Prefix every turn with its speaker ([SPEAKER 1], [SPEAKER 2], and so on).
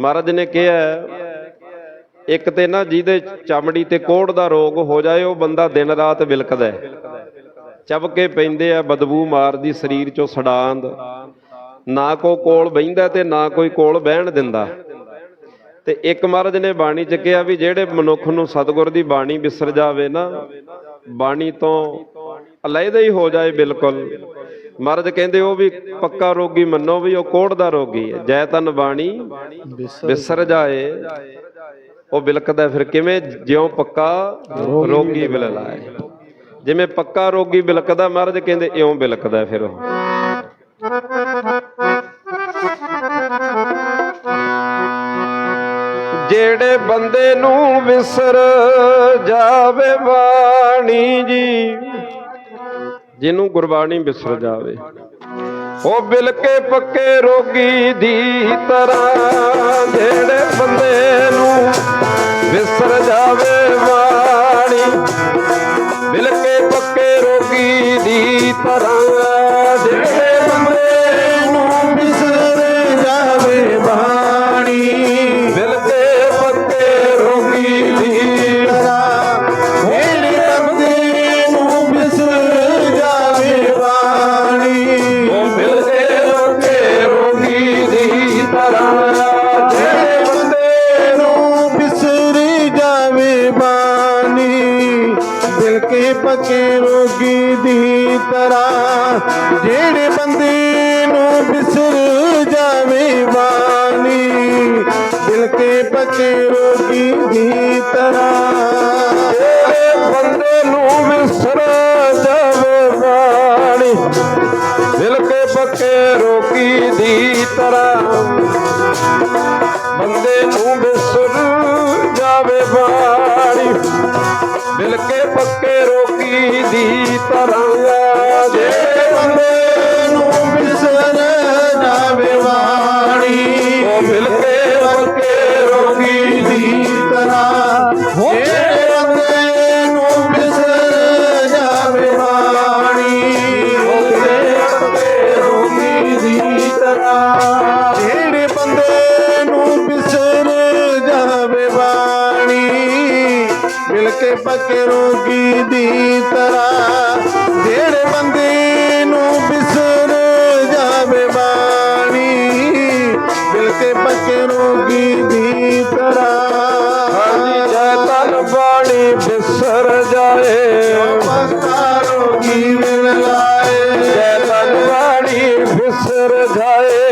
[SPEAKER 1] ਮਹਾਰਾਜ ਨੇ ਕਿਹਾ, ਇੱਕ ਤੇ ਨਾ ਜਿਹਦੇ ਚਮੜੀ ਤੇ ਕੋੜ ਦਾ ਰੋਗ ਹੋ ਜਾਏ, ਉਹ ਬੰਦਾ ਦਿਨ ਰਾਤ ਵਿਲਕਦਾ ਚਬਕੇ ਪੈਂਦੇ ਆ, ਬਦਬੂ ਮਾਰਦੀ, ਸਰੀਰ ਚੋਂ ਸੜਾਂਦ। ਨਾ ਕੋ ਕੋਲ ਬਹਿੰਦਾ ਤੇ ਨਾ ਕੋਈ ਕੋਲ ਬਹਿਣ ਦਿੰਦਾ। ਤੇ ਇੱਕ ਮਹਾਰਾਜ ਨੇ ਬਾਣੀ ਚ ਕਿਹਾ ਵੀ ਜਿਹੜੇ ਮਨੁੱਖ ਨੂੰ ਸਤਿਗੁਰ ਦੀ ਬਾਣੀ ਵਿਸਰ ਜਾਵੇ ਨਾ, ਬਾਣੀ ਤੋਂ ਅਲੱਗ ਹੀ ਹੋ ਜਾਏ ਬਿਲਕੁਲ। ਮਹਾਰਾਜ ਕਹਿੰਦੇ ਉਹ ਵੀ ਪੱਕਾ ਰੋਗੀ ਮੰਨੋ ਵੀ ਉਹ ਕੋੜ ਦਾ ਰੋਗੀ ਹੈ। ਜੈ ਤਨ ਬਾਣੀ ਵਿਸਰ ਜਾਏ, ਉਹ ਬਿਲਕਦਾ ਫਿਰ ਕਿਵੇਂ? ਜਿਉਂ ਪੱਕਾ ਰੋਗੀ ਬਿਲਲਾਏ। ਜਿਵੇਂ ਪੱਕਾ ਰੋਗੀ ਬਿਲਕਦਾ, ਮਹਾਰਾਜ ਕਹਿੰਦੇ ਇਉਂ ਬਿਲਕਦਾ ਫਿਰ ਉਹ। ਜਿਹੜੇ ਬੰਦੇ ਨੂੰ ਵਿਸਰ ਜਾਵੇ ਬਾਣੀ ਜੀ ਜਿਹਨੂੰ ਗੁਰਬਾਣੀ ਵਿਸਰ ਜਾਵੇ। ਉਹ ਬਿਲਕੇ ਪੱਕੇ ਰੋਗੀ ਦੀ ਤਰ੍ਹਾਂ ਜਿਹੜੇ ਬੰਦੇ ਨੂੰ ਵਿਸਰ ਜਾਵੇ ਬਾਣੀ। ਬਿਲਕੇ ਪੱਕੇ ਰੋਗੀ ਦੀ ਤਰ੍ਹਾਂ ਜਿਹੜੇ
[SPEAKER 2] ਦਿਲ ਪੱਕੇ ਰੋਗੀ ਦੀ ਤਰ੍ਹਾਂ। ਜਿਹੜੇ ਬੰਦੇ ਨੂੰ ਵਿਸਰ ਜਾਵੇ ਬਾਣੀ, ਦਿਲ ਕੇ ਪੱਕੇ ਰੋਗੀ ਦੀ ਤਰ੍ਹਾਂ।
[SPEAKER 1] ਜਿਹੜੇ ਬੰਦੇ ਨੂੰ ਵਿਸਰ ਜਾਵੇ ਬਾਣੀ, ਦਿਲ ਕੇ ਪੱਕੇ ਰੋਗੀ ਦੀ ਦਿਲ ਕੇ ਪੱਕੇ ਰੋਕੀ ਦੀ। ਮਿਲ ਕੇ ਪੱਕੇ ਰੋਗੀ
[SPEAKER 2] ਦੀ ਤਰ੍ਹਾਂ। ਜਿਹੜੇ ਬੰਦੇ ਨੂੰ ਵਿਸਰ ਜਾਵੇ ਬਾਣੀ ਮਿਲ ਕੇ ਪੱਕੇ ਰੋਗੀ ਦੀ ਤਰ੍ਹਾਂ।
[SPEAKER 1] ਜੈ ਤਨ ਬਾਣੀ ਬਿਸਰ ਜਾਏ।
[SPEAKER 2] ਪੱਕਾ ਰੋਗੀ ਮਿਲ ਲਾਏ।
[SPEAKER 1] ਜੈ ਤਨ ਬਾਣੀ ਬਿਸਰ ਜਾਏ।